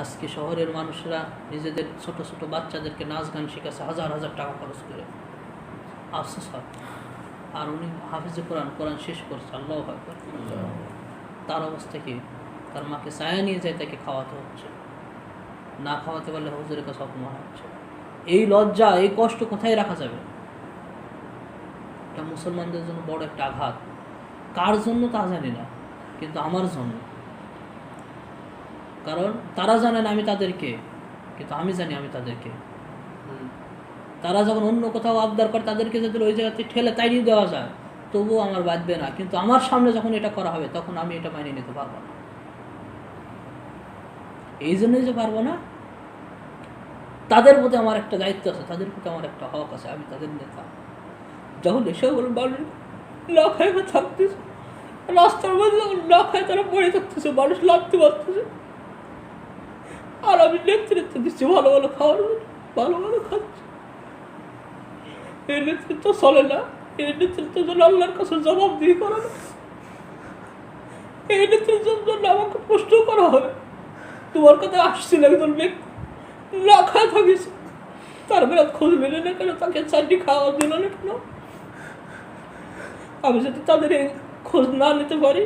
আজকে শহরের মানুষরা নিজেদের ছোট ছোট বাচ্চাদেরকে নাচ গান শেখাচ্ছে, হাজার হাজার টাকা খরচ করে। আফসোস হয়। আর উনি হাফিজে কোরআন কোরআন শেষ করছে, আল্লাহ আকবার। তার অবস্থা কি? তার মাকে ছায়া নিয়ে যায়, তাকে খাওয়াতে হচ্ছে। না খাওয়াতে পারলে হুজুরের কাছে অপমান হচ্ছে। এই লজ্জা, এই কষ্ট কোথায় রাখা যাবে? এটা মুসলমানদের জন্য বড় একটা আঘাত। কার জন্য তা জানি না, কিন্তু আমার জন্য। কারণ তারা জানে না আমি তাদেরকে। কিন্তু আমি জানি আমি তাদেরকে। তারা যখন অন্য কোথাও আবদার করে তাদেরকে যদি ওই জায়গাতে ঠেলে তাড়িয়ে দেওয়া যায় তবুও আমার বাঁচবে না। কিন্তু আমার সামনে যখন এটা করা হবে তখন আমি এটা মানিয়ে নিতে পারব না। এই জন্যই যে পারব না তাদের প্রতি আমার একটা দায়িত্ব আছে তাদের প্রতি আমার একটা হক আছে আমি তাদের নেতা। যখন এসে বলুন মানুষ না থাকতেছে রাস্তার মধ্যে যখন না তারা পড়ে থাকতেছে মানুষ লাভতে পারতেছে আর আমি নেতৃত্ব দিচ্ছি ভালো ভালো খাওয়ার ভালো ভালো খাচ্ছি। এই নেতৃত্ব চলে না, এই নেতৃত্বের জন্য আল্লাহর কাছে জবাব দিয়ে করা না। এই নেতৃত্বের জন্য আমাকে প্রশ্ন করা হবে তোমার কথা আসছিল একজন ব্যক্তি, না খায় থাকিস। তার বেলা খোঁজ মেলে না কেন, তাকে চারটি খাওয়া দিল না কেন? আমি যদি তাদের খোঁজ না নিতে পারি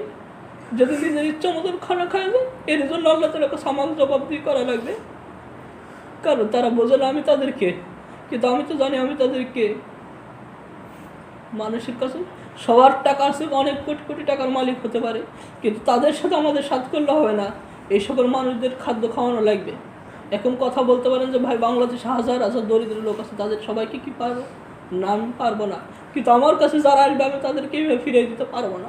যদি নিজের ইচ্ছা মতন খানা খায় এর জন্য আল্লাহ তালাকে সামাল জবাব দিয়ে করা লাগবে। কারণ তারা বোঝে না আমি তাদেরকে কিন্তু আমি তো জানি আমি তাদেরকে মানুষের কাছে সবার টাকা আছে, অনেক কোটি কোটি টাকার মালিক হতে পারে। কিন্তু তাদের সাথে আমাদের সাথ করলে হবে না। এই সকল মানুষদের খাদ্য খাওয়ানো লাগবে। এখন কথা বলতে পারেন যে, ভাই, বাংলাদেশে হাজার হাজার দরিদ্র লোক আছে, তাদের সবাইকে কি পারব? না, আমি পারব না। কিন্তু আমার কাছে যারা আসবে, আমি তাদেরকে ফিরিয়ে দিতে পারব না।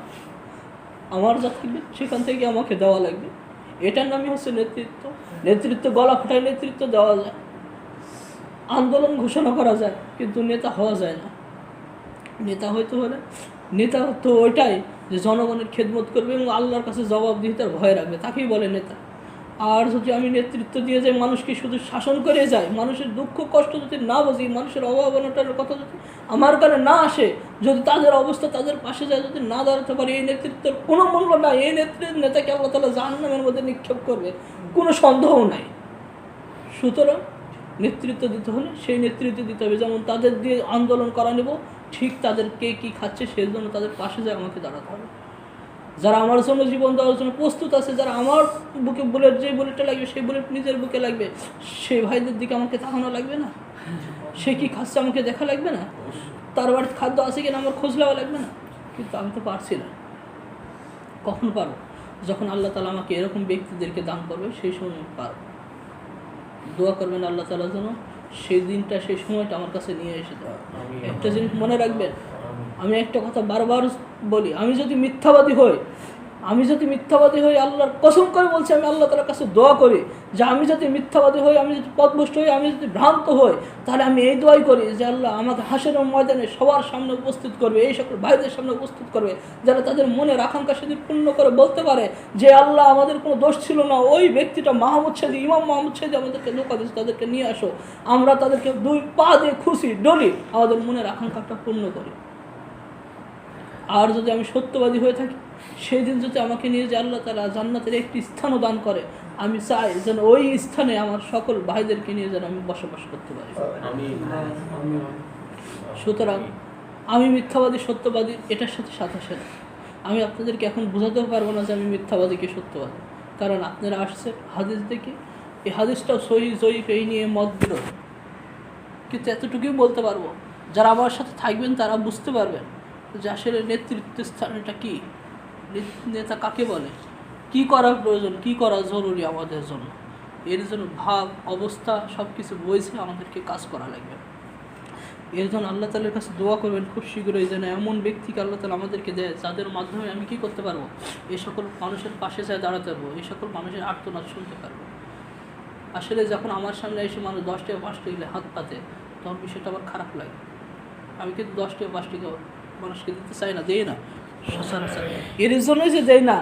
আমার যা সেখান থেকে আমাকে দেওয়া লাগবে, এটার নামই হচ্ছে নেতৃত্ব। নেতৃত্ব, গলা ফাটায় নেতৃত্ব দেওয়া যায়। আন্দোলন ঘোষণা করা যায়, কিন্তু নেতা হওয়া যায় না। নেতা হয়তো হলে, নেতা তো ওইটাই যে জনগণের খেদমত করবে এবং আল্লাহর কাছে জবাবদিহিতার ভয় রাখবে, তাকেই বলে নেতা। আর যদি আমি নেতৃত্ব দিয়ে যাই, মানুষকে শুধু শাসন করে যাই, মানুষের দুঃখ কষ্ট যদি না বুঝি, মানুষের অভাবনাটার কথা যদি আমার কানে না আসে, যদি তাদের অবস্থা তাদের পাশে যায়, যদি না দাঁড়াতে পারি, এই নেতৃত্বের কোনো মূল্য নাই, এই নেতৃত্বের নেতাকে আল্লাহ তালা জাহান্নামের মধ্যে নিক্ষেপ করবে, কোনো সন্দেহ নাই। সুতরাং নেতৃত্ব দিতে হলে সেই নেতৃত্ব দিতে হবে, যেমন তাদের দিয়ে আন্দোলন করা নেব, ঠিক তাদের কে কী খাচ্ছে সেই জন্য তাদের পাশে যায়, আমাকে দাঁড়াতে হবে। যারা আমার জন্য জীবন দেওয়ার জন্য প্রস্তুত আছে যারা আমার বুকে বুলেট যে বুলেটটা লাগবে সেই বুলেট নিজের বুকে লাগবে সেই ভাইদের দিকে আমাকে তাকানো লাগবে না? সে কি খাচ্ছে আমাকে দেখা লাগবে না? তার বাড়িতে খাদ্য আছে কিনা আমার খোঁজ নেওয়া লাগবে না? কিন্তু আমি তো পারছি না। কখন পারব? যখন আল্লাহ তালা আমাকে এরকম ব্যক্তিদেরকে দান করবে সেই সময় আমি পারব। দোয়া করবেন আল্লাহ তালা যেন সেই দিনটা সেই সময়টা আমার কাছে নিয়ে এসে দেয় একটা জিনিস মনে রাখবেন আমি একটা কথা বারবার বলি, আমি যদি মিথ্যাবাদী হই, আমি যদি মিথ্যাবাদী হই, আল্লাহর কসম করে বলছি, আমি আল্লাহ তালার কাছে দোয়া করি যে আমি যদি মিথ্যাবাদী হই, আমি যদি পথভ্রষ্ট হই, আমি যদি ভ্রান্ত হই, তাহলে আমি এই দোয়াই করি যে আল্লাহ আমাকে হাসের ময়দানে সবার সামনে উপস্থিত করবে, এই সকল ভাইদের সামনে উপস্থিত করবে, যারা তাদের মনের আকাঙ্ক্ষা সেদিন পূর্ণ করে বলতে পারে যে আল্লাহ আমাদের কোনো দোষ ছিল না, ওই ব্যক্তিটা মাহমুদ ছেদি ইমাম মাহমুদ ছেদি আমাদেরকে ধোকা দিচ্ছে তাদেরকে নিয়ে আসো, আমরা তাদেরকে দুই পা দিয়ে খুশি, ডলি, আমাদের মনের আকাঙ্ক্ষাটা পূর্ণ করি। আর যদি আমি সত্যবাদী হয়ে থাকি সেই দিন যদি আমাকে নিয়ে যে আল্লাহ তালা জান্নাতের একটি স্থানও দান করে আমি চাই যেন ওই স্থানে আমার সকল ভাইদেরকে নিয়ে যেন আমি বসবাস করতে পারি। সুতরাং আমি মিথ্যাবাদী সত্যবাদী এটার সাথে সাথে সাথে আমি আপনাদেরকে এখন বোঝাতেও পারব না যে আমি মিথ্যাবাদীকে সত্যবাদী। কারণ আপনারা আসছেন হাদিস দেখে এই হাদিসটাও সহি জয়ীফ এই নিয়ে মত বিরোধ। কিন্তু এতটুকুই বলতে পারব যারা আমার সাথে থাকবেন তারা বুঝতে পারবেন যে আসলে নেতৃত্ব স্থান এটা কী? নেতা কাকে বলে? কি করা প্রয়োজন? কি করা জরুরি আমাদের জন্য? এর জন্য ভাব, অবস্থা সব কিছু বইছে, আমাদেরকে কাজ করা লাগবে। এর জন্য আল্লাহ তালের কাছে দোয়া করবেন খুব শীঘ্রই যেন এমন ব্যক্তিকে আল্লাহ তালা আমাদেরকে দেয়, যাদের মাধ্যমে আমি কি করতে পারব? এই সকল মানুষের পাশে চায় দাঁড়াতে পারব এই সকল মানুষের আর্তনাদ শুনতে পারব। আসলে যখন আমার সামনে এসে মানুষ দশ টাকা পাঁচ টাকা হাত পাতে, তখন বিষয়টা আমার খারাপ লাগে। আমি কিন্তু দশ টাকা পাঁচ টাকা মানুষকে দিতে চাই না দেই না সচরাচর। এর জন্যই যে দেয় না।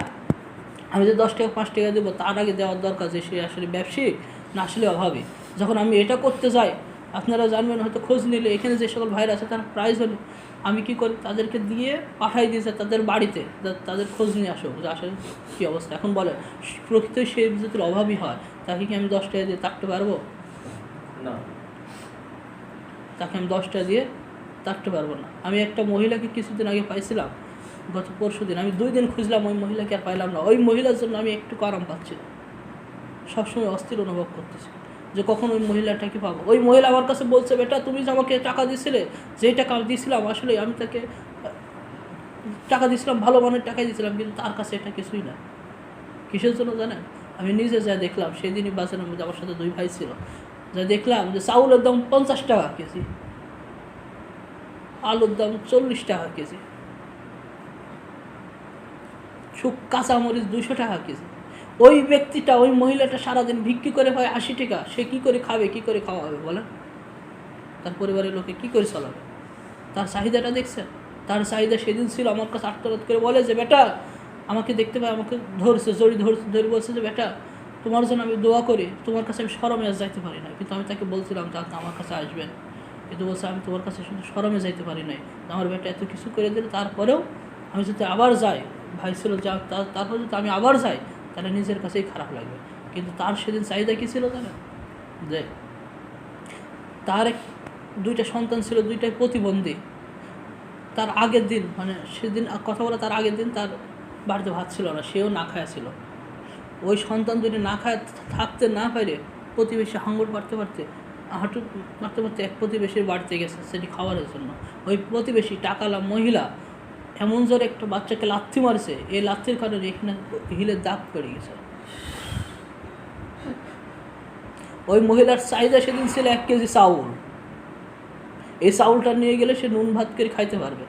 আমি যে দশ টাকা পাঁচ টাকা দেবো তার আগে দেওয়ার দরকার যে সে আসলে ব্যবসায়িক না আসলে অভাবে। যখন আমি এটা করতে যাই আপনারা জানবেন হয়তো খোঁজ নিলে এখানে যে সকল ভাইরা আছে তারা প্রাইজ হলে আমি কি করি তাদেরকে দিয়ে পাঠাই দিয়েছে তাদের বাড়িতে তাদের খোঁজ নিয়ে আসো যে আসলে কী অবস্থা। এখন বলে প্রকৃত সে যদি অভাবই হয় তাকে কি আমি দশ টাকা দিয়ে থাকতে পারব? না। তাকে আমি দশ টাকা দিয়ে থাকতে পারব না। আমি একটা মহিলাকে কিছুদিন আগে পাইছিলাম, গত পরশু দিন। আমি দুই দিন খুঁজলাম, ওই মহিলাকে আর পাইলাম না। ওই মহিলার জন্য আমি একটু আরাম পাচ্ছি না। সবসময় অস্থির অনুভব করতেছি যে কখন ওই মহিলাটাকে পাবো। ওই মহিলা আমার কাছে বলছে, বেটা, তুমি যে আমাকে টাকা দিছিলে যেই টাকা দিয়েছিলাম আসলে আমি তাকে, টাকা দিয়েছিলাম ভালো মানের টাকাই দিয়েছিলাম কিন্তু তার কাছে এটা কিছুই না। কিসের জন্য জানেন? আমি নিজে যা দেখলাম, সেদিনই বাজারের মধ্যে আমার সাথে দুই ভাই ছিল। যা দেখলাম যে চাউলের দাম পঞ্চাশ টাকা কেজি। আলুর দাম চল্লিশ টাকা কেজি। শুক কাঁচামরিচ দুশো টাকা কেজি। ওই ব্যক্তিটা, ওই মহিলাটা সারাদিন বিক্রি করে হয় আশি টাকা। সে কি করে খাবে, কি করে খাওয়া হবে বলেন? তার পরিবারের লোকে কি করে চালাবে? তার চাহিদাটা দেখছেন? তার চাহিদা সেদিন ছিল, আমার কাছে আত্মরোধ করে বলে যে, বেটা, আমাকে দেখতে পায়, আমাকে ধরছে, জড়ি ধরছে, ধরে বলছে যে, বেটা, তোমার জন্য আমি দোয়া করি, তোমার কাছে আমি সরমে যাইতে পারি না। কিন্তু আমি তাকে বলছিলাম যে আমার কাছে আসবেন। কিন্তু বলছে, আমি তোমার কাছে শুধু সরমে যাইতে পারি নাই। আমার বেটা এত কিছু করে দিলে, তারপরেও আমি যদি আবার যাই, ভাই ছিল যা তার- তারপর যদি আমি আবার যাই, তাহলে নিজের কাছেই খারাপ লাগবে। কিন্তু তার সেদিন চাহিদা কী ছিল জানেন? যে তার দুইটা সন্তান ছিল, দুইটাই প্রতিবন্ধী। তার আগের দিন মানে সেদিন কথা বলা তার আগের দিন তার বাড়িতে ভাত ছিল না, সেও না খায়া ছিল। ওই সন্তান যদি না খায়, থাকতে না পারে, প্রতিবেশী হাঙ্গর পারতে পারতে হাঁটু মারতে মারতে এক প্রতিবেশীর বাড়িতে গেছে, সেটি খাবারের জন্য। ওই প্রতিবেশী টাকালা মহিলা এমন জোরে একটা বাচ্চাকে লাথি মারছে, এই লাথির কারণে এখানে হিলের দাগ পড়ে গেছে। ওই মহিলার চাহিদা সেদিন ছিল এক কেজি চাউল। এই চাউলটা নিয়ে গেলে সে নুন ভাত করে খাইতে পারবে।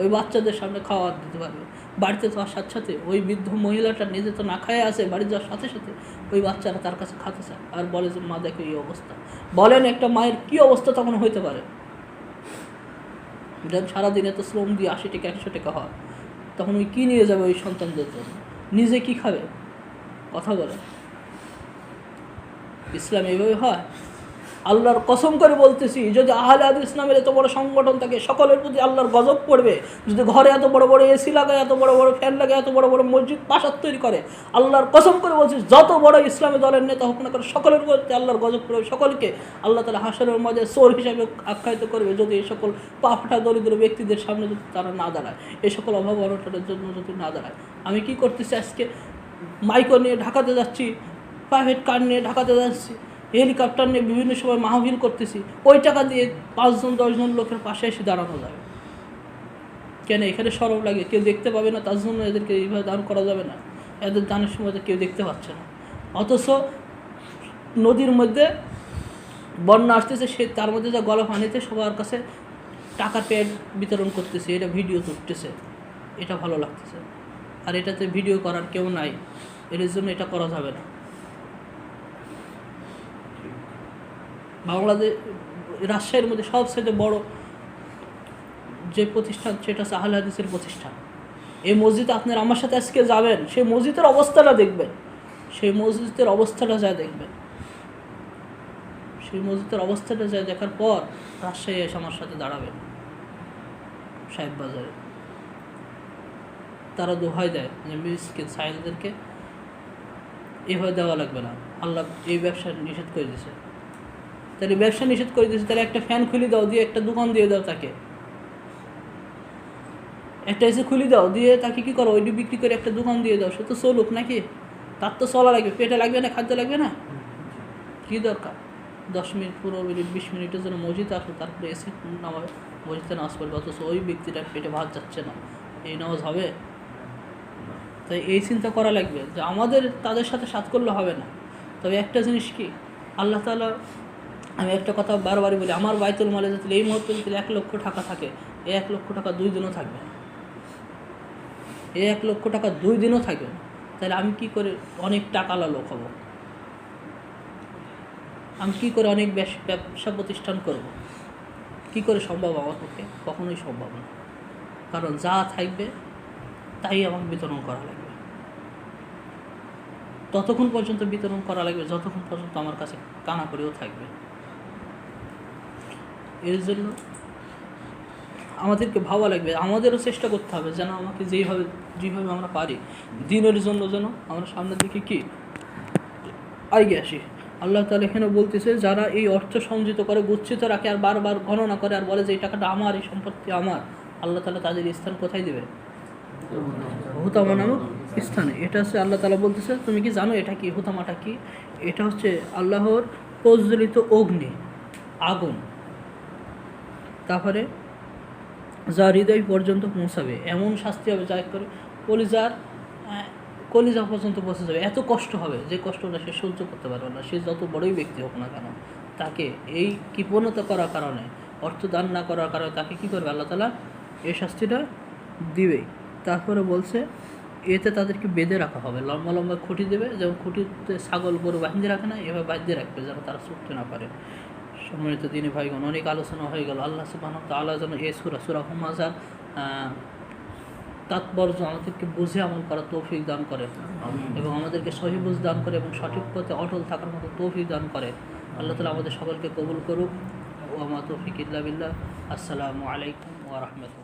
ওই বাচ্চাদের সামনে খাওয়া দিতে পারবে। বাড়িতে যাওয়ার সাথে সাথে ওই বৃদ্ধ মহিলাটা নিজে তো না খায় আসে বাড়ি যাওয়ার সাথে সাথে ওই বাচ্চারা তার কাছে খাতে চায় আর বলে যে, মা, দেখো এই অবস্থা। বলেন একটা মায়ের কি অবস্থা তখন হইতে পারে? যখন সারাদিন এত শ্রম দিয়ে আশি টাকা, একশো টাকা হয়। তখন ওই কী নিয়ে যাবে ওই সন্তানদের জন্য? নিজে কি খাবে? কথা বলে ইসলাম এইভাবে হয়? আল্লাহর কসম করে বলতেছি, যদি আহলে আদ ইসলামের এত বড় সংগঠন থাকে, সকলের প্রতি আল্লাহর গজব পড়বে। যদি ঘরে এত বড় বড় এসি লাগায়, এত বড় বড় ফ্যান লাগায়, এত বড় বড় মসজিদ পাশার তৈরি করে, আল্লাহর কসম করে বলছি, যত বড় ইসলামী দলের নেতা হোক না করে সকলের প্রতি আল্লাহর গজব পড়বে। সকলকে আল্লাহ তালা হাসরের মাঝে চোর হিসাবে আখ্যায়িত করবে, যদি এই সকল পাফটা দরিদ্র ব্যক্তিদের সামনে যদি তারা না দাঁড়ায়, এই সকল অভাব অনটনের জন্য যদি না দাঁড়ায়। আমি কি করতেছি আজকে? মাইকো নিয়ে ঢাকাতে যাচ্ছি প্রাইভেট কার নিয়ে ঢাকাতে যাচ্ছি। হেলিকপ্টার নিয়ে বিভিন্ন সময় মাহফিল করতেছি, ওই টাকা দিয়ে পাঁচজন, দশজন লোকের পাশে এসে দাঁড়ানো যাবে কেন? এখানে সরব লাগে, কেউ দেখতে পাবে না, তার জন্য এদেরকে এইভাবে দান করা যাবে না। এদের দানের সময় কেউ দেখতে পাচ্ছে না। অথচ নদীর মধ্যে বন্যা আসতেছে, সে তার মধ্যে যা গলা পানিতে সবার কাছে টাকা পেড বিতরণ করতেছে, এটা ভিডিও তুলতেছে। এটা ভালো লাগতেছে। আর এটাতে ভিডিও করার কেউ নাই। এর জন্য এটা করা যাবে না। বাংলাদেশ, রাজশাহীর মধ্যে সবচেয়ে বড় যে প্রতিষ্ঠান, সেটা আহলে হাদিসের প্রতিষ্ঠান। এই মসজিদ আপনার আমার সাথে আজকে যাবেন, সেই মসজিদের অবস্থাটা দেখবেন। সেই মসজিদের অবস্থাটা যা দেখবেন। সেই মসজিদের অবস্থাটা যা দেখার পর রাজশাহী এসে আমার সাথে দাঁড়াবেন। সাহেব বাজারে। তারা দোহাই দেয় যে মিসকিন সাহেবদেরকে? এভাবে দেওয়া লাগবে না। আল্লাহ এই ব্যবসা নিষেধ করে দিয়েছে। তাহলে ব্যবসা নিষেধ করে দিয়েছে, তাহলে একটা ফ্যান খুলে দাও, দিয়ে একটা দোকান দিয়ে দাও তাকে। একটা এসে খুলে দাও, দিয়ে তাকে কী করো ওইটি বিক্রি করে একটা দোকান দিয়ে দাও, সে তো চলুক নাকি? তার তো চলা লাগবে পেটে লাগবে না, খাদ্য লাগবে না? কী দরকার? দশ মিনিট, পনেরো মিনিট, বিশ মিনিটের জন্য মসজিদ আসবে তারপরে এসে নামাবে। মসজিদে নামাজ পড়বে, অথচ ওই ব্যক্তিটার পেটে ভাত যাচ্ছে না। এই নামাজ হবে? তাই এই চিন্তা করা লাগবে, যে আমাদের তাদের সাথে সাথ করলে হবে না। তবে একটা জিনিস কি? আল্লাহ তালা আমি একটা কথা বারবারই বলি, আমার বাইতুল মালে যদি এই মুহূর্তে যদি এক লক্ষ টাকা থাকে, এই এক লক্ষ টাকা দুই দিনও থাকবে এই এক লক্ষ টাকা দুই দিনও থাকবে তাহলে আমি কি করে অনেক টাকালা লোক হব? আমি কী করে অনেক ব্যবস- প্রতিষ্ঠান করব? কি করে সম্ভব আমার পক্ষে? কখনোই সম্ভব না। কারণ যা থাকবে, তাই আমাকে বিতরণ করা লাগবে। ততক্ষণ পর্যন্ত বিতরণ করা লাগবে, যতক্ষণ পর্যন্ত আমার কাছে কানা করেও থাকবে। এর জন্য আমাদেরকে ভাবা লাগবে, আমাদেরও চেষ্টা করতে হবে যেন আমাকে যেইভাবে যেভাবে আমরা পারি। দিনের জন্য যেন আমরা সামনের দিকে কি? আগে আসি। আল্লাহ তালা এখানে বলতেছে, যারা এই অর্থ সঞ্চিত করে, গচ্ছিত রাখে, আর বারবার গণনা করে, আর বলে যে এই টাকাটা আমার, এই সম্পত্তি আমার, আল্লাহ তালা তাদের স্থান কোথায় দেবে হুতামা নামক স্থানে। এটা হচ্ছে আল্লাহ তালা বলতেছে, তুমি কি জানো এটা কি? হুতামাটা কি? এটা হচ্ছে আল্লাহর প্রজ্বলিত অগ্নি, আগুন। তারপরে যা হৃদয় পর্যন্ত পৌঁছাবে, এমন শাস্তি হবে যা করে কলিজার কলিজা পর্যন্ত পৌঁছে যাবে। এত কষ্ট হবে, যে কষ্টটা সে সহ্য করতে পারবে না। সে যত বড়ই ব্যক্তি হোক না কেন, তাকে এই কৃপণতা করার কারণে, অর্থ দান না করার কারণে তাকে কী করবে? আল্লাহ তালা এই শাস্তিটা দিবেই তারপরে বলছে, এতে তাদেরকে বেঁধে রাখা হবে। লম্বা লম্বা খুঁটি দেবে, যেমন খুঁটিতে ছাগল, গরু বাহিনী রাখে না, এভাবে বাঁধিয়ে রাখবে যেন তারা ছুটতে না পারে। সম্মানিত দিনে ভাইগণ অনেক আলোচনা হয়ে গেল। আল্লাহ সুবাহ তাল্লাহ যেন এ সুরা সুরা হুমাজার তাৎপর্য আমাদেরকে বুঝে আমল করার তৌফিক দান করে এবং আমাদেরকে সহি বুঝ দান করে এবং সঠিক পথে অটল থাকার মতো তৌফিক দান করে। আল্লাহ তালা আমাদের সকলকে কবুল করুক। ও আমা তৌফিক ইল্লা বিল্লাহ। আসসালামু আলাইকুম ওয়া রাহমাতুল্লাহ।